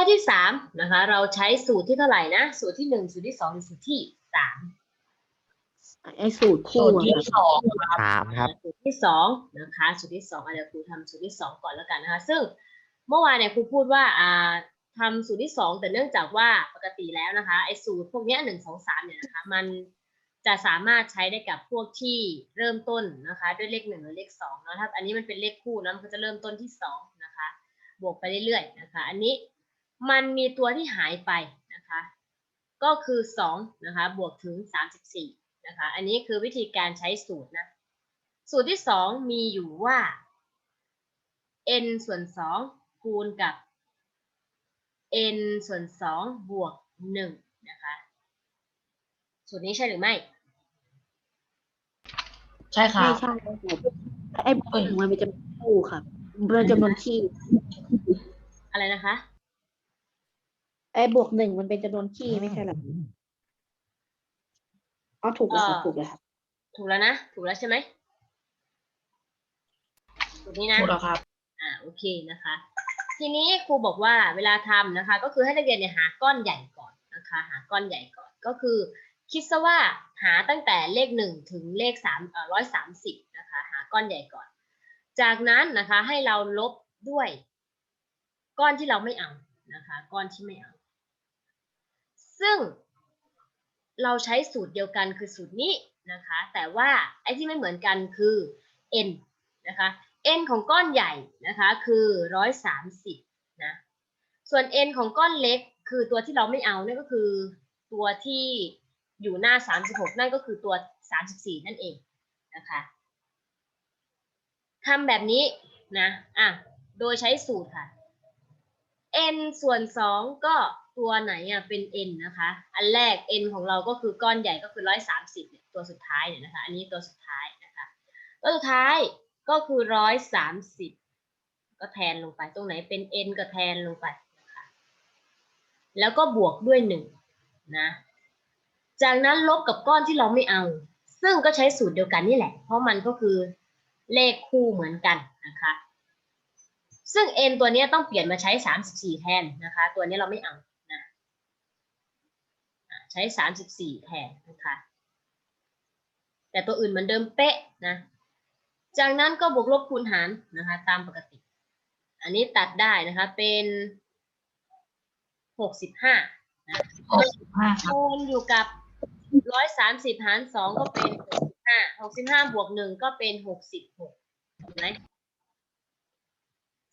ข้อที่สามนะคะเราใช้สูตรที่เท่าไหร่นะ สูตรที่หนึ่งสูตรที่สองหรือสูตรที่สามไอ้สูตรสูคู่ตรอะที่ครับสองสามครับสูตรที่สองนะคะสูตรที่สองอะเดี๋ยวครูทำสูตรที่สองก่อนแล้วกันนะคะ ซึ่งเมื่อวานเนี่ยครูพูดว่าอ่าทำสูตรที่สองแต่เนื่องจากว่าปกติแล้วนะคะไอ้สูตรพวกเนี้ยหนึ่งสองสามเนี่ยนะคะมันจะสามารถใช้ได้กับพวกที่เริ่มต้นนะคะ ด้วยเลขหนึ่งหรือเลขสองเนาะถ้าอันนี้มันเป็นเลขคู่นะมันก็จะเริ่มต้นที่สองนะคะ บวกไปเรื่อยๆนะคะ อันนี้ มันมีตัวที่หายไปนะคะ ก็คือสองนะคะบวกถึงสามสิบสี่นะคะ อันนี้คือวิธีการใช้สูตรนะ สูตรที่สองมีอยู่ว่า n ส่วนสองคูณกับ n ส่วนสองบวกหนึ่งนะคะ สูตรนี้ใช่หรือไม่ ใช่ค่ะไม่ใช่ครับไอ้บวกหนึ่งมันเป็นจำนวนคู่ครับเป็นจำนวนคี่อะไรนะคะไอ้บวกหนึ่งมันเป็นจำนวนคี่ไม่ใช่เหรออ๋อถูกแล้วครับเอ่อถูกแล้วครับถูกแล้วนะ ถูกแล้วใช่ไหมสูตรนี้นะถูกแล้วครับอ่าโอเคนะคะ ทีนี้ครูบอกว่าเวลาทำนะคะ ก็คือให้นักเรียนเนี่ยหาก้อนใหญ่ก่อนนะคะ หาก้อนใหญ่ก่อนก็คือ คิดซะว่าหาตั้งแต่เลขหนึ่งถึงเลขสามเอ่อร้อยสามสิบนะคะ หาก้อนใหญ่ก่อน จากนั้นนะคะให้เราลบด้วย ก้อนที่เราไม่เอานะคะ ก้อนที่ไม่เอา ซึ่ง เราใช้สูตรเดียวกันคือสูตรนี้นะคะ แต่ว่าไอ้ที่ไม่เหมือนกันคือ n นะคะ n ของก้อนใหญ่นะคะคือร้อยสามสิบนะ ส่วน n ของก้อนเล็กคือตัวที่เราไม่เอานั่นก็คือตัวที่อยู่หน้า 36 นั่นก็คือตัว 34 นั่นเองนะคะทำแบบนี้นะ อะ โดยใช้สูตรค่ะ n ส่วน 2 ก็ ตัวไหนอะเป็น n นะคะ อันแรก n ของเราก็คือก้อนใหญ่ก็คือ130เนี่ยตัวสุดท้ายเนี่ยนะคะ อันนี้ตัวสุดท้ายนะคะ ตัวสุดท้ายก็คือร้อยสามสิบก็แทนลงไป ตรงไหนเป็น n ก็แทนลงไปนะคะ แล้วก็บวกด้วยหนึ่งนะ จากนั้นลบกับก้อนที่เราไม่เอา ซึ่งก็ใช้สูตรเดียวกันนี่แหละ เพราะมันก็คือเลขคู่เหมือนกันนะคะ ซึ่ง n ตัวนี้ต้องเปลี่ยนมาใช้ 34 แทนนะคะ ตัวนี้เราไม่เอา ใช้ 34 แทนนะคะแต่ตัวอื่นเหมือนเดิมเป๊ะนะ จากนั้นก็บวกลบคูณหารนะคะ ตามปกติ อันนี้ตัดได้นะคะเป็นหกสิบห้าหกสิบห้าครับคูณอยู่กับร้อยสามสิบหารสองก็เป็นหกสิบห้าหกสิบห้าบวกหนึ่งก็เป็นหกสิบหกเห็นไหม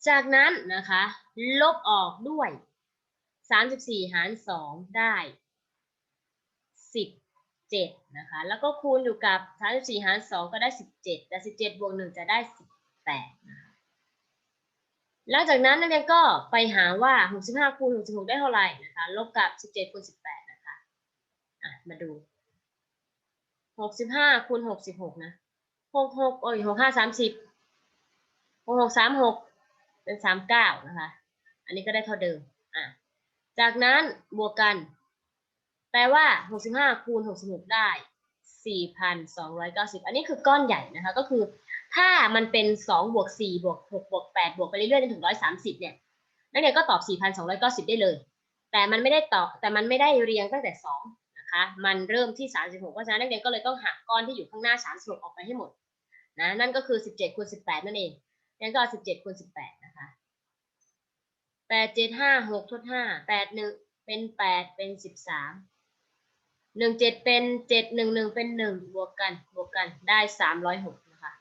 จากนั้นนะคะ ลบออกด้วยสามสิบสี่หารสองได้ สิบเจ็ดนะคะ แล้วก็คูณอยู่กับสามสิบสี่หารสองก็ได้สิบเจ็ดแต่สิบเจ็ดบวกหนึ่งจะได้สิบแปดนะคะหลังจากนั้นนักเรียนก็ไปหาว่าหกสิบห้าคูณหกสิบหกได้เท่าไหร่นะคะ ลบกับสิบเจ็ดคูณสิบแปดนะคะอะมาดูหกสิบห้าคูณหกสิบหกนะหกหกโอ้ยหกห้าสามสิบหกหกสามหกเป็นสามเก้านะคะ อันนี้ก็ได้เท่าเดิมอะจากนั้นบวกกัน แปลว่า 65 คูณ 66 ได้ 4,290 อันนี้คือก้อนใหญ่นะคะ ก็คือถ้ามันเป็น 2 บวก 4 บวก 6 บวก 8 บวกไปเรื่อยๆจนถึง 130 เนี่ย นักเรียนก็ตอบ 4,290 ได้เลย แต่มันไม่ได้ตอบแต่มันไม่ได้เรียงตั้งแต่ 2 นะคะ มันเริ่มที่ 36 เพราะฉะนั้นนักเรียนก็เลยต้องหักก้อนที่อยู่ข้างหน้า 36 ออกไปให้หมด นะ นั่นก็คือ 17คูณ18 นั่นเองงั้นก็ 17คูณ18 นะคะ8 7 5 6ทด5 8 1 เป็น 8 เป็น 13 หนึ่งเจ็ดเป็นเจ็ดหนึ่งหนึ่งเป็นหนึ่งบวกกันบวกกันได้สามร้อยหกนะคะ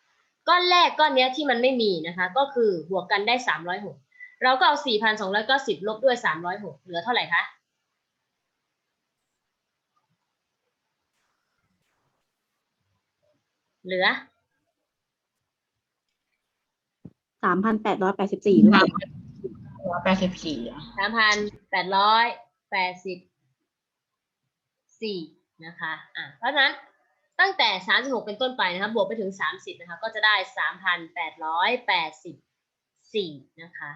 ก้อนแรกก้อนเนี้ยที่มันไม่มีนะคะก็คือบวกกันได้สามร้อยหกเราก็เอาสี่พันสองร้อยเก้าสิบลบด้วยสามร้อยหกเหลือเท่าไหร่คะเหลือสามพันแปดร้อยแปดสิบสี่ด้วยร้อยแปดสิบสี่อะสามพันแปดร้อยแปดสิบสี่ นะคะอะเพราะฉะนั้นตั้งแต่สามสิบหกเป็นต้นไปนะคะบวกไปถึงสามสิบนะคะ ก็จะได้สามพันแปดร้อยแปดสิบสี่นะคะ